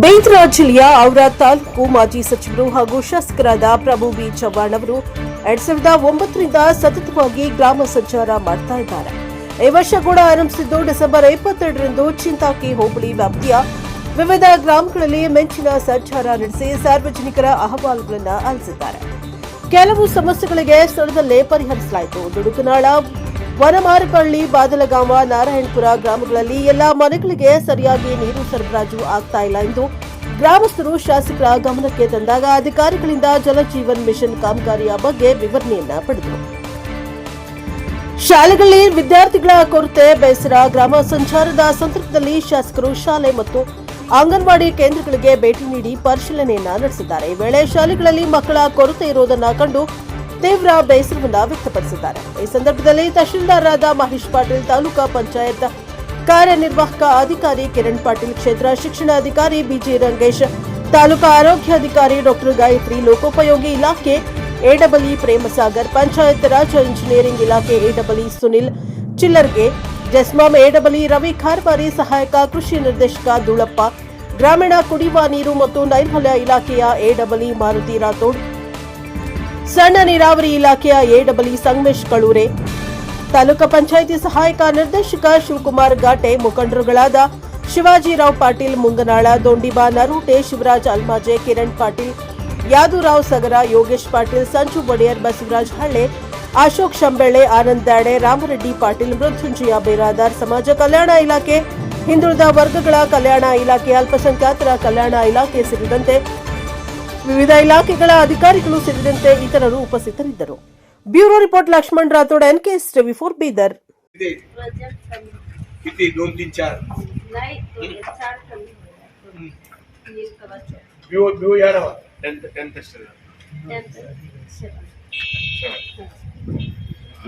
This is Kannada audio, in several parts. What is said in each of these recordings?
ಬೇಂದ್ರ ಜಿಲ್ಲೆಯ ಔರಾ ತಾಲೂಕು ಮಾಜಿ ಸಚಿವರು ಹಾಗೂ ಶಾಸಕರಾದ ಪ್ರಭು ಬಿ ಚವ್ಹಾಣ್ ಅವರು ಎರಡ್ ಸಾವಿರದ ಒಂಬತ್ತರಿಂದ ಸತತವಾಗಿ ಗ್ರಾಮ ಸಂಚಾರ ಮಾಡ್ತಾ ಇದ್ದಾರೆ. ಈ ವರ್ಷ ಕೂಡ ಆರಂಭಿಸಿದ್ದು ಡಿಸೆಂಬರ್ ಇಪ್ಪತ್ತೆರಡರಂದು ಚಿಂತಾಕಿ ಹೋಬಳಿ ವ್ಯಾಪ್ತಿಯ ವಿವಿಧ ಗ್ರಾಮಗಳಲ್ಲಿ ಮೆಂಚಿನ ಸಂಚಾರ ನಡೆಸಿ ಸಾರ್ವಜನಿಕರ ಅಹವಾಲುಗಳನ್ನು ಆಲಿಸಿದ್ದಾರೆ. ಕೆಲವು ಸಮಸ್ಯೆಗಳಿಗೆ ಸ್ಥಳದಲ್ಲೇ ಪರಿಹರಿಸಲಾಯಿತು. ದುಡುಕನಾಳ ವನಮಾರಕಹಳ್ಳಿ ಬಾದಲಗಾಮ, ನಾರಾಯಣಪುರ ಗ್ರಾಮಗಳಲ್ಲಿ ಎಲ್ಲಾ ಮನೆಗಳಿಗೆ ಸರಿಯಾಗಿ ನೀರು ಸರಬರಾಜು ಆಗ್ತಾ ಇಲ್ಲ ಎಂದು ಗ್ರಾಮಸ್ಥರು ಶಾಸಕರ ಗಮನಕ್ಕೆ ತಂದಾಗ ಅಧಿಕಾರಿಗಳಿಂದ ಜಲಜೀವನ್ ಮಿಷನ್ ಕಾಮಗಾರಿಯ ಬಗ್ಗೆ ವಿವರಣೆಯನ್ನ ಪಡೆದರು. ಶಾಲೆಗಳಲ್ಲಿ ವಿದ್ಯಾರ್ಥಿಗಳ ಕೊರತೆ, ಬೇಸರ, ಗ್ರಾಮ ಸಂಚಾರದ ಸಂದರ್ಭದಲ್ಲಿ ಶಾಸಕರು ಶಾಲೆ ಮತ್ತು ಅಂಗನವಾಡಿ ಕೇಂದ್ರಗಳಿಗೆ ಭೇಟಿ ನೀಡಿ ಪರಿಶೀಲನೆಯನ್ನ ನಡೆಸಿದ್ದಾರೆ. ಈ ವೇಳೆ ಶಾಲೆಗಳಲ್ಲಿ ಮಕ್ಕಳ ಕೊರತೆ ಇರುವುದನ್ನು ಕಂಡು ತೀವ್ರ ಬೇಸರವನ್ನ ವ್ಯಕ್ತಪಡಿಸಿದ್ದಾರೆ ಈ ಸಂದರ್ಭದಲ್ಲಿ ತಹಶೀಲ್ದಾರರಾದ ಮಹೇಶ್ ಪಾಟೀಲ್ ತಾಲೂಕಾ ಪಂಚಾಯತ್ ಕಾರ್ಯನಿರ್ವಾಹಕ ಅಧಿಕಾರಿ ಕಿರಣ್ ಪಾಟೀಲ್ ಕ್ಷೇತ್ರ ಶಿಕ್ಷಣಾಧಿಕಾರಿ ಬಿಜಿ ರಂಗೇಶ್ ತಾಲೂಕಾ ಆರೋಗ್ಯಾಧಿಕಾರಿ ಡಾಕ್ಟರ್ ಗಾಯತ್ರಿ ಲೋಕೋಪಯೋಗಿ ಇಲಾಖೆ ಎಡಬಲಿ ಪ್ರೇಮಸಾಗರ್ ಪಂಚಾಯತ್ ರಾಜ್ ಇಂಜಿನಿಯರಿಂಗ್ ಇಲಾಖೆ ಎಡಬಲಿ ಸುನಿಲ್ ಚಿಲ್ಲರ್ಗೆ ಜಸ್ಮಾಮ್ ಎಡಬಲಿ ರವಿ ಖಾರ್ಬಾರಿ ಸಹಾಯಕ ಕೃಷಿ ನಿರ್ದೇಶಕ ದುಳಪ್ಪ ಗ್ರಾಮೀಣ ಕುಡಿಯುವ ನೀರು ಮತ್ತು ನೈರ್ಮಲ್ಯ ಇಲಾಖೆಯ ಎಡಬಲಿ ಮಾರುತಿ ರಾಥೋಡ್ ಸಣ್ಣ ನೀರಾವರಿ ಇಲಾಖೆಯ ಎಡಬಲಿ ಸಂಗಮೇಶ್ ಕಳೂರೆ. ತಾಲೂಕಾ ಪಂಚಾಯಿತಿ ಸಹಾಯಕ ನಿರ್ದೇಶಕ ಶಿವಕುಮಾರ್ ಘಾಟೆ, ಮುಖಂಡರುಗಳಾದ ಶಿವಾಜಿರಾವ್ ಪಾಟೀಲ್, ಮುಂಗನಾಳ, ದೊಂಡಿಬಾ ನರೂಟೆ, ಶಿವರಾಜ್ ಅಲ್ಮಾಜೆ, ಕಿರಣ್ ಪಾಟೀಲ್, ಯಾದುರಾವ್ ಸಗರ, ಯೋಗೇಶ್ ಪಾಟೀಲ್ ಸಂಜು ಒಡೆಯರ್ ಬಸವರಾಜ್ ಹಳ್ಳೆ, ಅಶೋಕ್ ಶಂಬೆಳೆ, ಆನಂದ್ ದಾಡೆ, ರಾಮರೆಡ್ಡಿ ಪಾಟೀಲ್, ಮೃತ್ಯುಂಜಯ ಬೇರಾದಾರ್, ಸಮಾಜ ಕಲ್ಯಾಣ ಇಲಾಖೆ, ಹಿಂದುಳಿದ ವರ್ಗಗಳ ಕಲ್ಯಾಣ ಇಲಾಖೆ, ಅಲ್ಪಸಂಖ್ಯಾತರ ಕಲ್ಯಾಣ ಇಲಾಖೆ ಸೇರಿದಂತೆ ವಿವಿಧ ಇಲಾಖೆಗಳ ಅಧಿಕಾರಿಗಳು ಸೇರಿದಂತೆ ಇತರರು ಉಪಸ್ಥಿತರಿದ್ದರು. Bureau report Laxman Rathod N K S Ravi for Bidar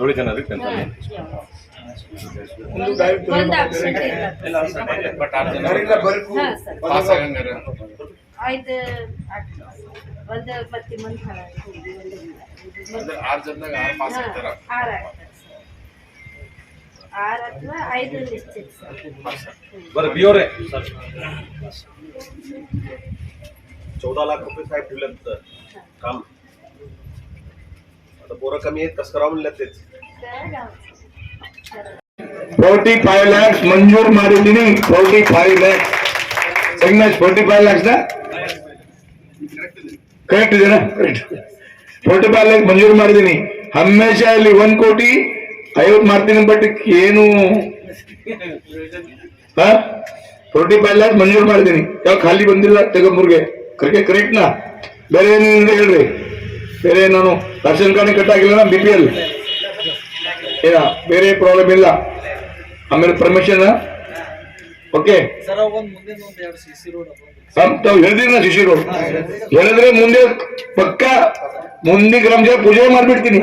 but ಜನ ಪಾಸ್ ಆಗಂಗಾರ. ಆಯ್ತು ಆಟ್ ಒಂದು ಬತ್ತಿ ಮಂದಿ ಹಾಳಾಗಿ ಹೋಗಿ ಒಂದು ಇಲ್ಲ. ಇದು ಅಂದ್ರೆ ಆರ್ ಜನದಾಗ ಆರ್ ಪಾಸ್ ಹಾ, ಆಗ್ತಾರ ಆರು ಆಗ್ತಾರೆ ಸರ್ ಆರು ಅಥವಾ ಐದು ನಿಶ್ಚಿತ ಸರ್ बरं बिओरे चौदा लाख रुपये साहेब ठेवल्यात काम आता पोरं कमी आहेत कसं करावं म्हणलं तेच तर गावचं. ಫೋರ್ಟಿ ಫೈವ್ ಲ್ಯಾಕ್ಸ್ ಮಂಜೂರು ಮಾಡಿದ್ದೀನಿ forty five lakhs Sangamesh forty five lakhs correct ಇದೆಯಾ? ಕರೆಕ್ಟ್ ಪ್ರೋಟೋಕಾಲ್ ಮಂಜೂರು ಮಾಡಿದ್ದೀನಿ ಹಮೇಶ ಇಲ್ಲಿ ಒಂದ್ ಕೋಟಿ ಐವತ್ತು ಮಾಡ್ತೀನಿ ಬಟ್ ಏನು? ಲ್ಯಾಕ್ಸ್ ಮಂಜೂರು ಮಾಡಿದ್ದೀನಿ ಯಾವ ಖಾಲಿ ಬಂದಿಲ್ಲ ತೆಗಮ್ಮೂರ್ಗೆ ಕರೆಕ್ಟ್ ಕರೆಕ್ಟ್ನಾ ಬೇರೆ ಏನೇನು ಹೇಳ್ರಿ? ಬೇರೆ ನಾನು ರಾಷನ್ ಕಾರ್ಡ್ ಕಟ್ಟಾಗಿಲ್ಲ ಬಿ ಪಿ ಎಲ್ ಏನ ಬೇರೆ ಪ್ರಾಬ್ಲಮ್ ಇಲ್ಲ. ಆಮೇಲೆ ಪರ್ಮಿಷನ್ ಓಕೆ ತಾವು ಹೇಳಿದ್ರಿ ಶಿಶಿ ರೋಡ್ ಹೇಳಿದ್ರೆ. ಮುಂದೆ ಪಕ್ಕ ಮುಂದೆ ಗ್ರಾಮ ಪೂಜೆ ಮಾಡ್ಬಿಡ್ತೀನಿ.